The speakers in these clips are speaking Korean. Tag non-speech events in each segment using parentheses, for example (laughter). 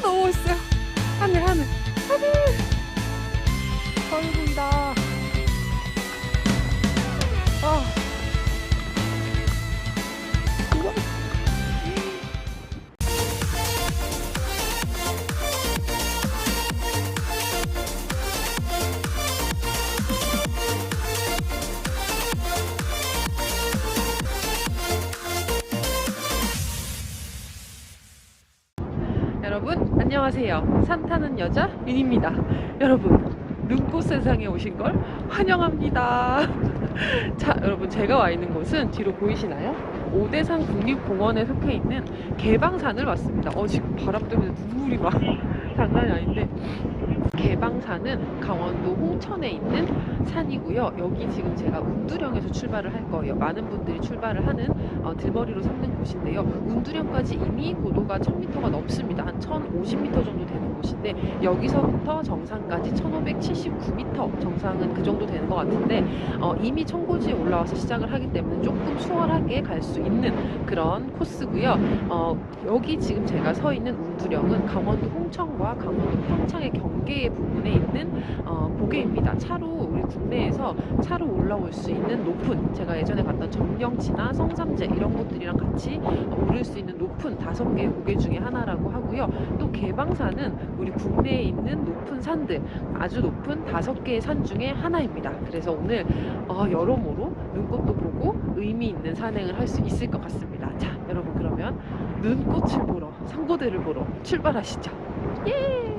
아 너무 멋있어요. 하늘 하늘 하늘. 아이고이다. 여자 윤입니다. 여러분 눈꽃 세상에 오신 걸 환영합니다. (laughs) 자 여러분 제가 와 있는 곳은 뒤로 보이시나요? 오대산 국립공원에 속해 있는 개방산을 왔습니다. 어 지금 바람 때문에 눈물이 막 (laughs) 장난이 아닌데 개방산은 강원도 홍천에 있는 산이고요. 여기 지금 제가 운두령에서 출발을 할 거예요. 많은 분들이 출발을 하는 어, 들머리로 삼는 곳인데요. 운두령까지 이미 고도가 1000m가 넘습니다. 한 1050m 정도 되는 곳인데 여기서부터 정상까지 1579m 정상은 그 정도 되는 것 같은데 어, 이미 청고지에 올라와서 시작을 하기 때문에 조금 수월하게 갈 수 있는 그런 코스고요. 어, 여기 지금 제가 서 있는 운두령은 강원도 홍천 과 강원도 평창의 경계 부분에 있는 어, 고개입니다. 차로 우리 국내에서 차로 올라올 수 있는 높은 제가 예전에 갔던 점령치나 성삼재 이런 곳들이랑 같이 어, 오를 수 있는 높은 다섯 개의 고개 중에 하나라고 하고요. 또 개방산은 우리 국내에 있는 높은 산들 아주 높은 다섯 개의 산 중에 하나입니다. 그래서 오늘 어, 여러모로 눈꽃도 보고 의미 있는 산행을 할 수 있을 것 같습니다. 자, 여러분 그러면 눈꽃을 보러 상고대를 보러 출발하시죠. 예!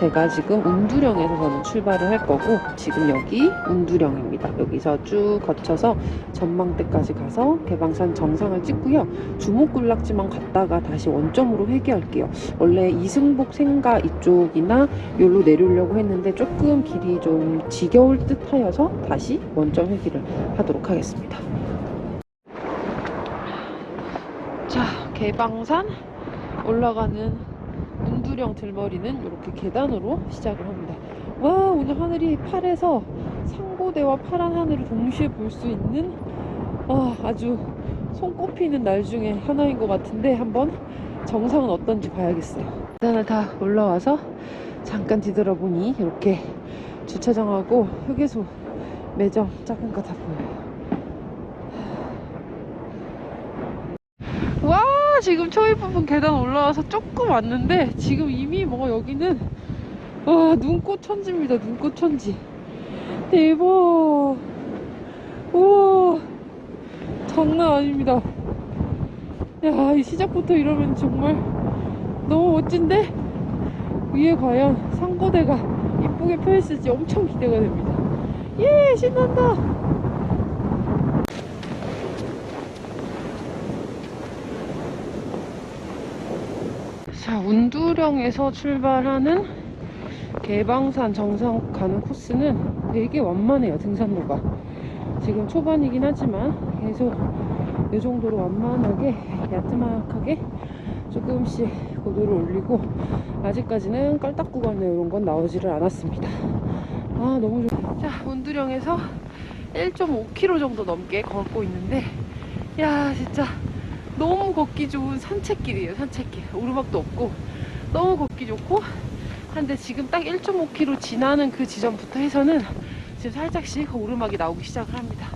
제가 지금 운두령에서 저는 출발을 할 거고 지금 여기 운두령입니다. 여기서 쭉 거쳐서 전망대까지 가서 개방산 정상을 찍고요. 주목군락지만 갔다가 다시 원점으로 회귀할게요. 원래 이승복 생가 이쪽이나 여기로 내려오려고 했는데 조금 길이 좀 지겨울 듯 하여서 다시 원점 회귀를 하도록 하겠습니다. 자, 개방산 올라가는 운두령 들머리는 이렇게 계단으로 시작을 합니다. 와 오늘 하늘이 파래서 상고대와 파란 하늘을 동시에 볼 수 있는 아, 아주 손꼽히는 날 중에 하나인 것 같은데 한번 정상은 어떤지 봐야겠어요. 계단을 다 올라와서 잠깐 뒤돌아보니 이렇게 주차장하고 휴게소 매점 작은 거 다 보여요. 와 지금 초입 부분 계단 올라와서 조금 왔는데 지금 이미 뭐 여기는 와 눈꽃 천지입니다 눈꽃 천지. 대박. 우와. 장난 아닙니다. 야 이 시작부터 이러면 정말 너무 멋진데? 위에 과연 상고대가 이쁘게 펴있을지 엄청 기대가 됩니다. 예 신난다 자, 운두령에서 출발하는 개방산 정상 가는 코스는 되게 완만해요, 등산로가. 지금 초반이긴 하지만 계속 이 정도로 완만하게, 야트막하게 조금씩 고도를 올리고 아직까지는 깔딱 구간에 이런 건 나오지를 않았습니다. 아, 너무 좋아. 자, 운두령에서 1.5km 정도 넘게 걷고 있는데, 야, 진짜 너무 걷기 좋은 산책길이에요 산책길. 오르막도 없고. 너무 걷기 좋고. 한데 지금 딱 1.5km 지나는 그 지점부터 해서는 지금 살짝씩 오르막이 나오기 시작을 합니다.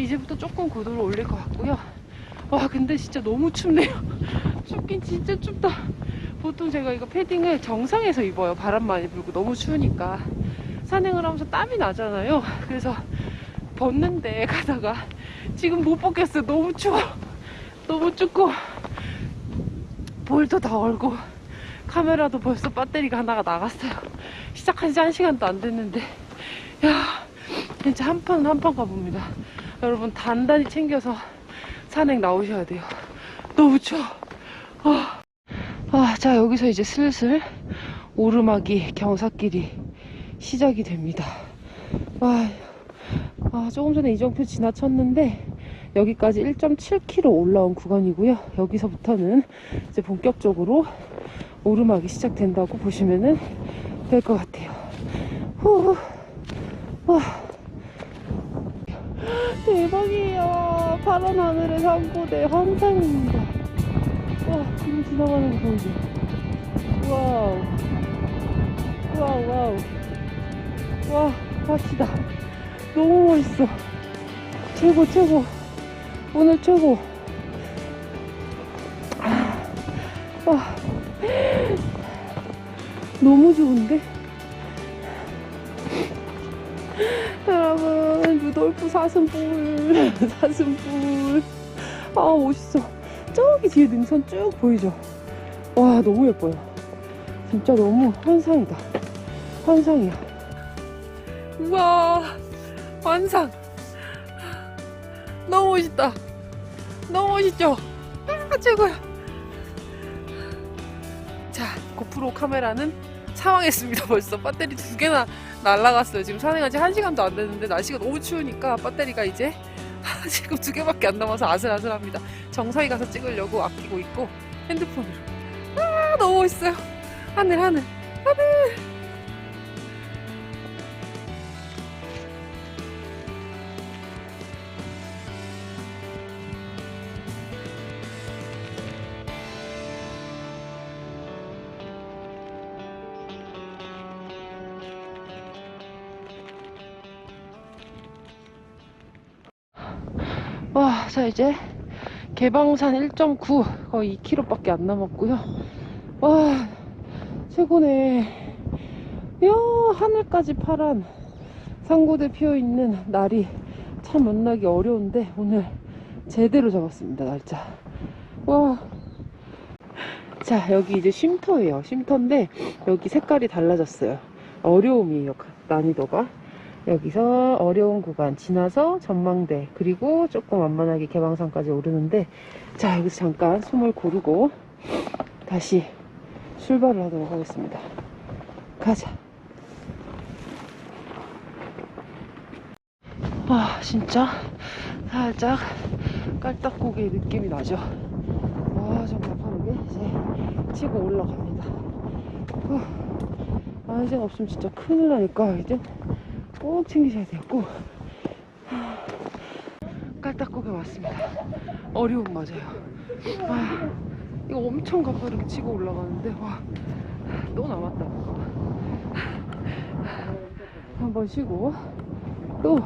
이제부터 조금 고도를 올릴 것 같고요. 와 근데 진짜 너무 춥네요. (laughs) 춥긴 진짜 춥다. 보통 제가 이거 패딩을 정상에서 입어요. 바람 많이 불고 너무 추우니까. 산행을 하면서 땀이 나잖아요. 그래서 벗는데 가다가 지금 못 벗겠어요. 너무 추워 너무 춥고 볼도 다 얼고 카메라도 벌써 배터리가 하나가 나갔어요. 시작한 지한 시간도 안 됐는데. 야 진짜 한 판 한 판 가봅니다. 여러분 단단히 챙겨서 산행 나오셔야 돼요. 너무 추워. 아, 아, 자 여기서 이제 슬슬 오르막이 경사길이 시작이 됩니다. 와, 아, 조금 전에 이정표 지나쳤는데 여기까지 1.7km 올라온 구간이고요. 여기서부터는 이제 본격적으로 오르막이 시작된다고 보시면은 될것 같아요. 후, 와, 대박이에요. 파란 하늘의 상고대 환상입니다. 와, 지금 지나가는 거 보이죠? 와우. 와우, 와우. 와, 갑시다. 너무 멋있어. 최고, 최고. 오늘 최고. 아, 와. 너무 좋은데? 여러분, 루돌프 사슴뿔. (laughs) 사슴뿔. 아, 멋있어. 저기 뒤에 능선 쭉 보이죠? 와, 너무 예뻐요. 진짜 너무 환상이다. 환상이야. 우와, 환상. 너무 멋있다. 너무 멋있죠? 아, 최고야. 자, 고프로 카메라는 사망했습니다. (laughs) 벌써 배터리 두 개나 날라갔어요. 지금 산행한 지 한 시간도 안 됐는데 날씨가 너무 추우니까 배터리가 이제 (laughs) 지금 두 개밖에 안 남아서 아슬아슬합니다. 정상에 가서 찍으려고 아끼고 있고 핸드폰으로. 아, 너무 멋있어요. 하늘, 하늘. 와, 자 이제 개방산 1.9 거의 2km밖에 안 남았고요. 와, 최고네. 이야, 하늘까지 파란 상고대 피어 있는 날이 참 만나기 어려운데 오늘 제대로 잡았습니다 날짜. 와. 자 여기 이제 쉼터예요. 쉼터인데 여기 색깔이 달라졌어요. 어려움이에요. 그 난이도가. 여기서 어려운 구간 지나서 전망대 그리고 조금 완만하게 개방산까지 오르는데 자 여기서 잠깐 숨을 고르고 다시 출발을 하도록 하겠습니다. 가자. 와 진짜? 살짝 깔딱고개 느낌이 나죠? 와좀 가파르게 이제 치고 올라갑니다. 후, 안생 없으면 진짜 큰일 나니까 이제 꼭 챙기셔야 돼요, 꼭. 깔딱고개 왔습니다. 어려움 맞아요. 아, 이거 엄청 가파르게 치고 올라가는데, 와, 또 남았다. 한번 쉬고, 또,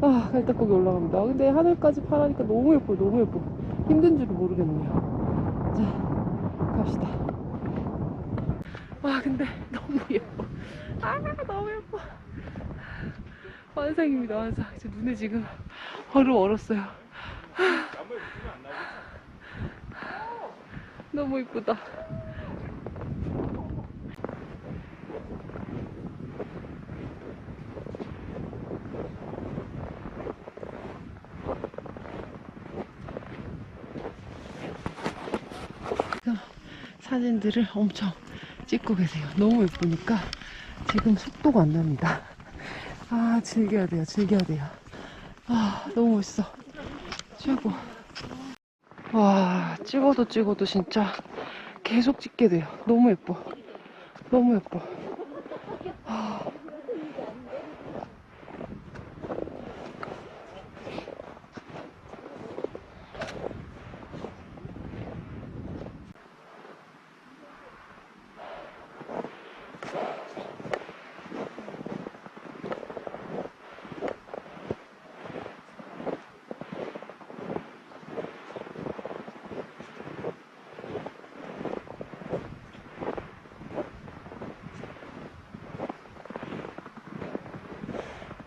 아, 깔딱고개 올라갑니다. 근데 하늘까지 파라니까 너무 예뻐요, 너무 예뻐. 힘든 줄은 모르겠네요. 자, 갑시다. 와, 근데 너무 예뻐. 아, 너무 예뻐. 환상입니다, 환상. 제 눈에 지금 얼음 얼었어요. (laughs) 너무 이쁘다. 사진들을 엄청 찍고 계세요. 너무 예쁘니까 지금 속도가 안 납니다. 아, 즐겨야 돼요, 즐겨야 돼요. 아, 너무 멋있어. 최고. 와, 찍어도 찍어도 진짜 계속 찍게 돼요. 너무 예뻐. 너무 예뻐.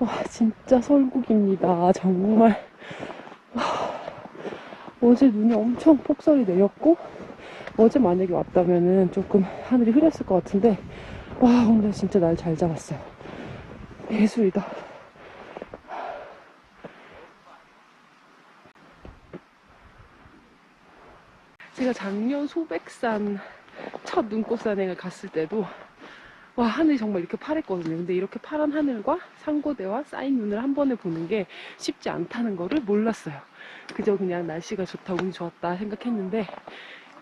와, 진짜 설국입니다. 정말. 와, 어제 눈이 엄청 폭설이 내렸고, 어제 만약에 왔다면은 조금 하늘이 흐렸을 것 같은데, 와, 오늘 진짜 날 잘 잡았어요. 예술이다. 제가 작년 소백산 첫 눈꽃 산행을 갔을 때도 와, 하늘이 정말 이렇게 파랬거든요. 근데 이렇게 파란 하늘과 상고대와 쌓인 눈을 한 번에 보는 게 쉽지 않다는 거를 몰랐어요. 그저 그냥 날씨가 좋다, 운이 좋았다 생각했는데,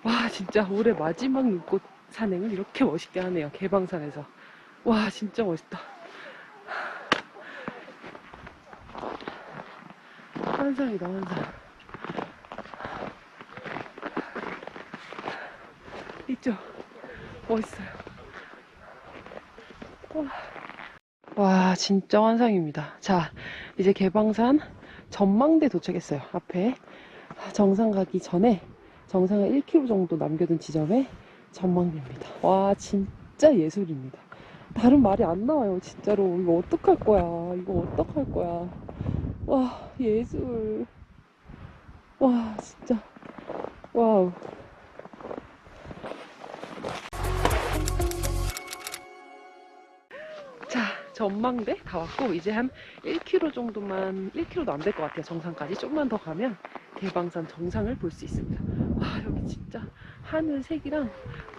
와, 진짜 올해 마지막 눈꽃 산행을 이렇게 멋있게 하네요. 개방산에서. 와, 진짜 멋있다. 환상이다, 환상. 있죠? 멋있어요. 와. 와, 진짜 환상입니다. 자, 이제 개방산 전망대 도착했어요. 앞에 정상 가기 전에 정상을 1km 정도 남겨둔 지점에 전망대입니다. 와, 진짜 예술입니다. 다른 말이 안 나와요, 진짜로. 이거 어떡할 거야. 이거 어떡할 거야. 와, 예술. 와, 진짜. 와우. 전망대 다 왔고, 이제 한 1km 정도만, 1km도 안 될 것 같아요, 정상까지. 조금만 더 가면 개방산 정상을 볼 수 있습니다. 와, 여기 진짜 하늘색이랑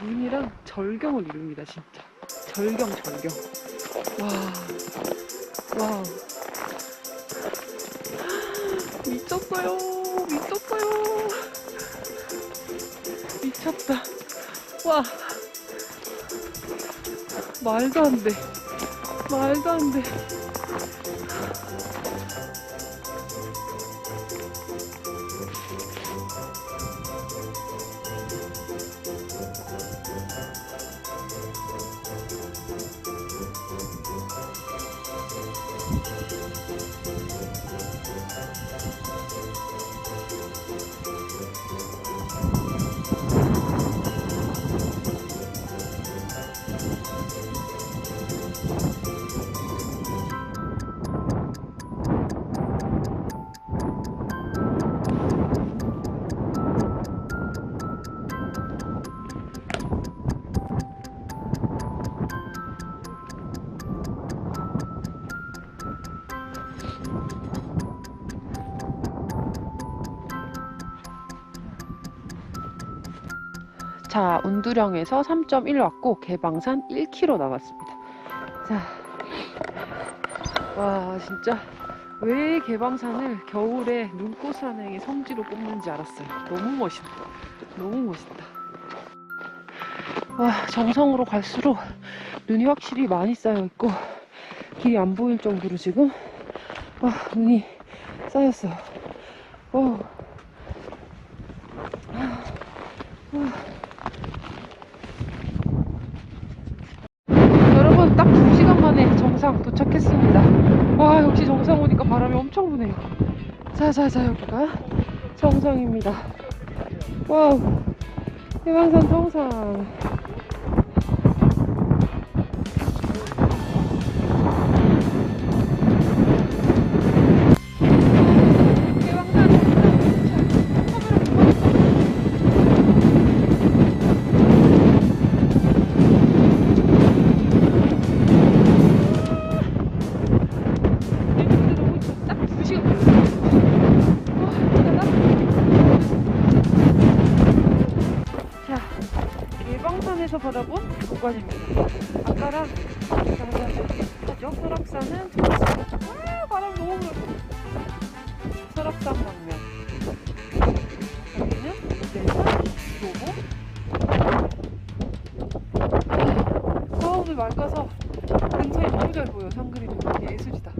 눈이랑 절경을 이룹니다, 진짜. 절경, 절경. 와, 와. (gasps) 미쳤어요, 미쳤어요. 미쳤다. 와. 말도 안 돼. 말도 안 돼. 자, 운두령에서 3.1 왔고, 개방산 1km 남았습니다. 자, 와, 진짜, 왜 개방산을 겨울에 눈꽃 산행의 성지로 꼽는지 알았어요. 너무 멋있다. 너무 멋있다. 와, 정상으로 갈수록 눈이 확실히 많이 쌓여 있고, 길이 안 보일 정도로 지금, 와, 눈이 쌓였어요. 와, 여러분 딱 2시간 만에 정상 도착했습니다 와 역시 정상 오니까 바람이 엄청 부네요 자자자 여기가 정상입니다. 와우. 해방산 정상 경관입니다. 아까랑 다르죠? 설악산은 아, 바람 너무 불고. 설악산 방면. 여기는 내산. 아, 오늘 맑아서 근처에 너무 잘 보여. 상그리도 예술이다.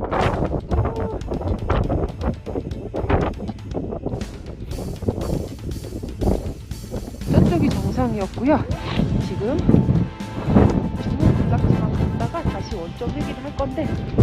저쪽이 정상이었고요. 건데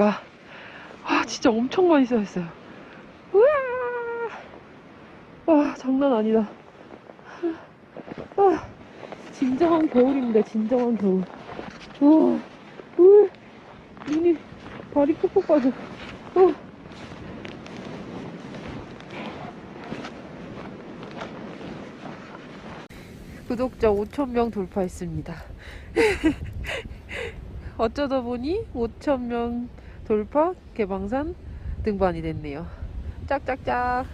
보니까 와 진짜 엄청 많이 쌓였어요. 우와 와 장난 아니다. 아, 진정한 겨울입니다. 진정한 겨울. 우와 우 눈이 발이 푹푹 빠져. 어. 구독자 5,000명 돌파했습니다. (laughs) 어쩌다 보니 5,000명 돌파 개방산 등반이 됐네요. 짝짝짝.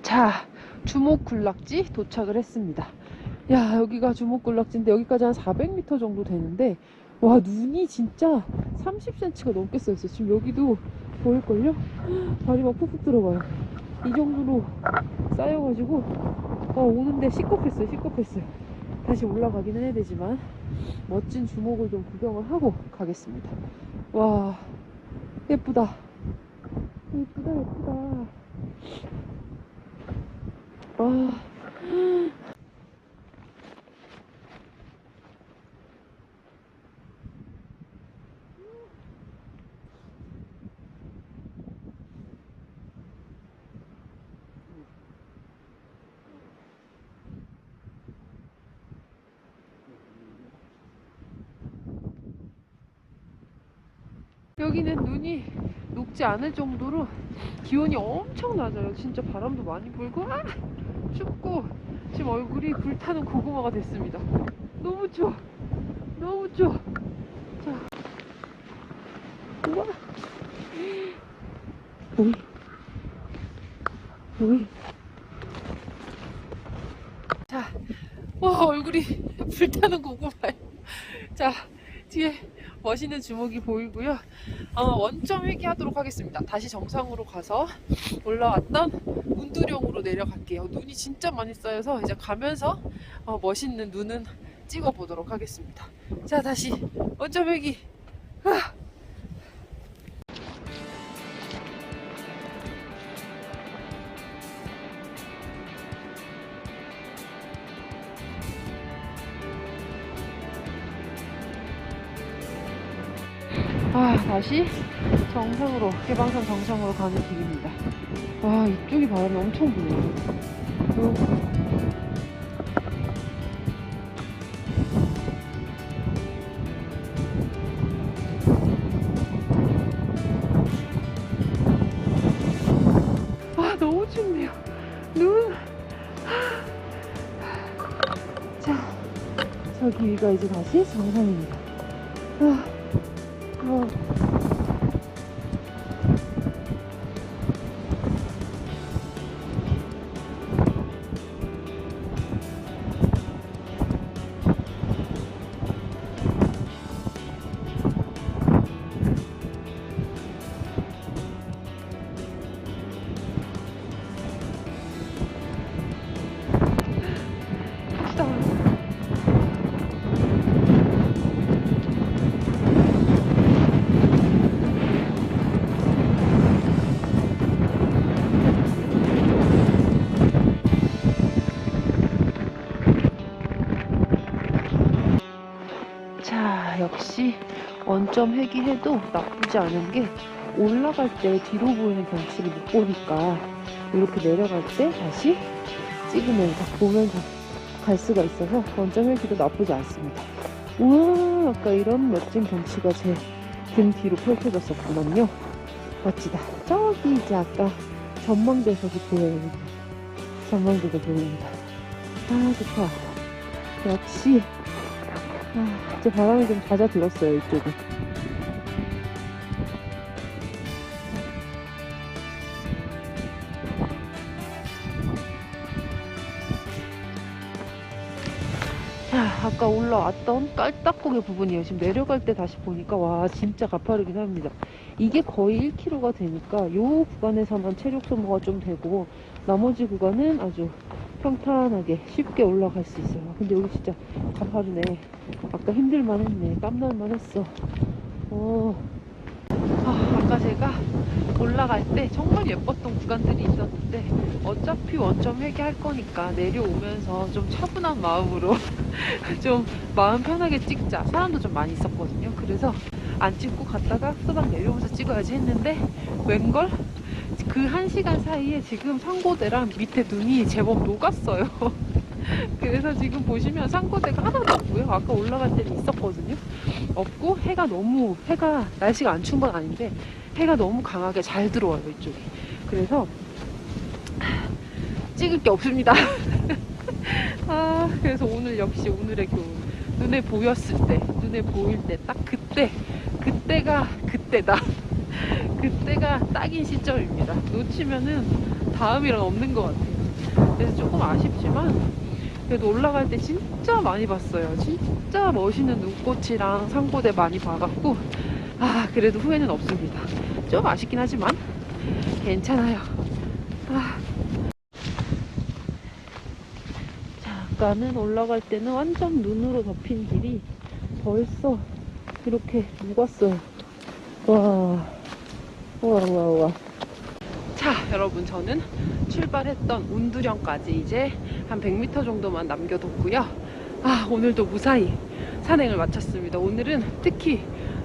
자, 주목군락지 도착을 했습니다. 야, 여기가 주목군락지인데 여기까지 한 400m 정도 되는데 와, 눈이 진짜 30cm가 넘게 쌓였어요. 지금 여기도 보일걸요? 발이 막 푹푹 들어가요. 이 정도로 쌓여가지고 어, 오는데 시겁했어요 시겁했어요 다시 올라가기는 해야 되지만 멋진 주목을 좀 구경을 하고 가겠습니다. 와 예쁘다. 예쁘다 예쁘다. 와 여기는 눈이 녹지 않을 정도로 기온이 엄청 낮아요. 진짜 바람도 많이 불고 아! 춥고 지금 얼굴이 불타는 고구마가 됐습니다. 너무 추워. 너무 추워. 자, 우와. 오이. 오이. 자, 와 얼굴이 불타는 고구마예요. 자, 뒤에 멋있는 주먹이 보이고요. 어, 원점 회귀하도록 하겠습니다. 다시 정상으로 가서 올라왔던 문두령으로 내려갈게요. 눈이 진짜 많이 쌓여서 이제 가면서 어, 멋있는 눈은 찍어 보도록 하겠습니다. 자, 다시 원점 회귀. 아. 다시 정상으로, 깨방산 정상으로 가는 길입니다. 와, 이쪽이 바람이 엄청 불어요. 어. 아, 너무 춥네요. 눈. 자, 저기가 이제 다시 정상입니다. 아. 원점 회귀해도 나쁘지 않은 게 올라갈 때 뒤로 보이는 경치를 못 보니까 이렇게 내려갈 때 다시 찍으면서 보면서 갈 수가 있어서 원점 회귀도 나쁘지 않습니다. 우와, 아까 이런 멋진 경치가 제 등 뒤로 펼쳐졌었구만요. 멋지다. 저기 이제 아까 전망대석이 보여요. 전망대도 보입니다. 아, 좋다. 역시 아, 이제 바람이 좀 잦아들었어요, 이쪽은. 자, 아까 올라왔던 깔딱고개 부분이에요. 지금 내려갈 때 다시 보니까 와 진짜 가파르긴 합니다. 이게 거의 1km가 되니까 요 구간에서만 체력 소모가 좀 되고 나머지 구간은 아주 평탄하게 쉽게 올라갈 수 있어요. 근데 여기 진짜 가파르네. 아까 힘들만 했네. 땀날만 했어. 어. 아, 아까 제가 올라갈 때 정말 예뻤던 구간들이 있었는데 어차피 원점 회귀할 거니까 내려오면서 좀 차분한 마음으로 (laughs) 좀 마음 편하게 찍자. 사람도 좀 많이 있었거든요. 그래서 안 찍고 갔다가 또닥 내려오면서 찍어야지 했는데 웬걸? 그 한 시간 사이에 지금 상고대랑 밑에 눈이 제법 녹았어요. (laughs) 그래서 지금 보시면 상고대가 하나도 없고요. 아까 올라갈 때는 있었거든요. 없고 해가 너무 해가 날씨가 안 추운 건 아닌데 해가 너무 강하게 잘 들어와요 이쪽이. 그래서 찍을 게 없습니다. (laughs) 아 그래서 오늘 역시 오늘의 교훈 눈에 보였을 때 눈에 보일 때 딱 그때 그때가 그때다. 그때가 딱인 시점입니다. 놓치면은 다음이랑 없는 것 같아요. 그래서 조금 아쉽지만 그래도 올라갈 때 진짜 많이 봤어요. 진짜 멋있는 눈꽃이랑 상고대 많이 봐갖고 아 그래도 후회는 없습니다. 좀 아쉽긴 하지만 괜찮아요. 아. 잠깐은 올라갈 때는 완전 눈으로 덮인 길이 벌써 이렇게 녹았어요. 와, 와, 와, 와. 자, 여러분, 저는 출발했던 운두령까지 이제 한 100m 정도만 남겨뒀고요. 아, 오늘도 무사히 산행을 마쳤습니다. 오늘은 특히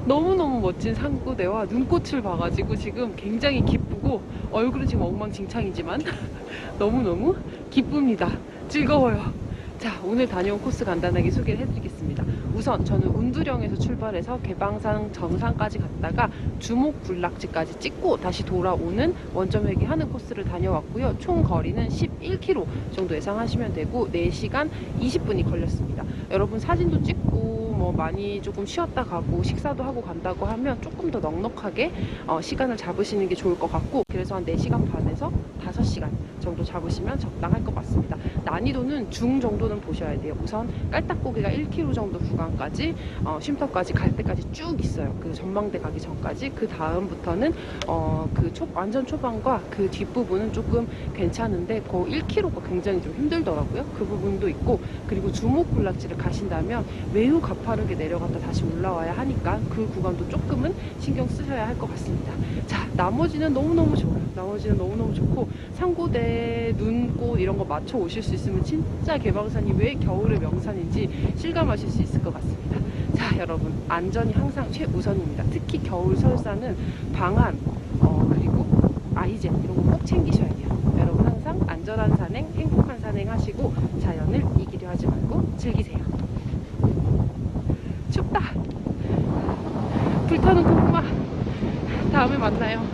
너무너무 멋진 상구대와 눈꽃을 봐가지고 지금 굉장히 기쁘고 얼굴은 지금 엉망진창이지만 (laughs) 너무너무 기쁩니다. 즐거워요. 자, 오늘 다녀온 코스 간단하게 소개를 해드리겠습니다. 우선 저는 운두령에서 출발해서 개방산 정상까지 갔다가 주목 군락지까지 찍고 다시 돌아오는 원점 회귀하는 코스를 다녀왔고요. 총 거리는 11km 정도 예상하시면 되고 4시간 20분이 걸렸습니다. 여러분 사진도 찍고 뭐 많이 조금 쉬었다 가고 식사도 하고 간다고 하면 조금 더 넉넉하게 어, 시간을 잡으시는 게 좋을 것 같고 그래서 한 4시간 반에서 5시간 정도 잡으시면 적당할 것 같습니다. 난이도는 중 정도는 보셔야 돼요. 우선 깔딱고개가 1km 정도 구간까지 어, 쉼터까지 갈 때까지 쭉 있어요. 그 전망대 가기 전까지 그 다음부터는 어, 그 초, 완전 초반과 그 뒷부분은 조금 괜찮은데 그 1km가 굉장히 좀 힘들더라고요. 그 부분도 있고 그리고 주목 군락지를 가신다면 매우 가파 르게 내려갔다 다시 올라와야 하니까 그 구간도 조금은 신경 쓰셔야 할 것 같습니다. 자, 나머지는 너무너무 좋아요. 나머지는 너무너무 좋고 상고대, 눈꽃 이런 거 맞춰 오실 수 있으면 진짜 개방산이 왜 겨울의 명산인지 실감하실 수 있을 것 같습니다. 자, 여러분 안전이 항상 최우선입니다. 특히 겨울 설사는 방한 어, 그리고 아이젠 이런 거 꼭 챙기셔야 돼요. 여러분 항상 안전한 산행, 행복한 산행 하시고 자연을 이기려 하지 말고 즐기세요. 춥다. 불타는 고구마. 다음에 만나요.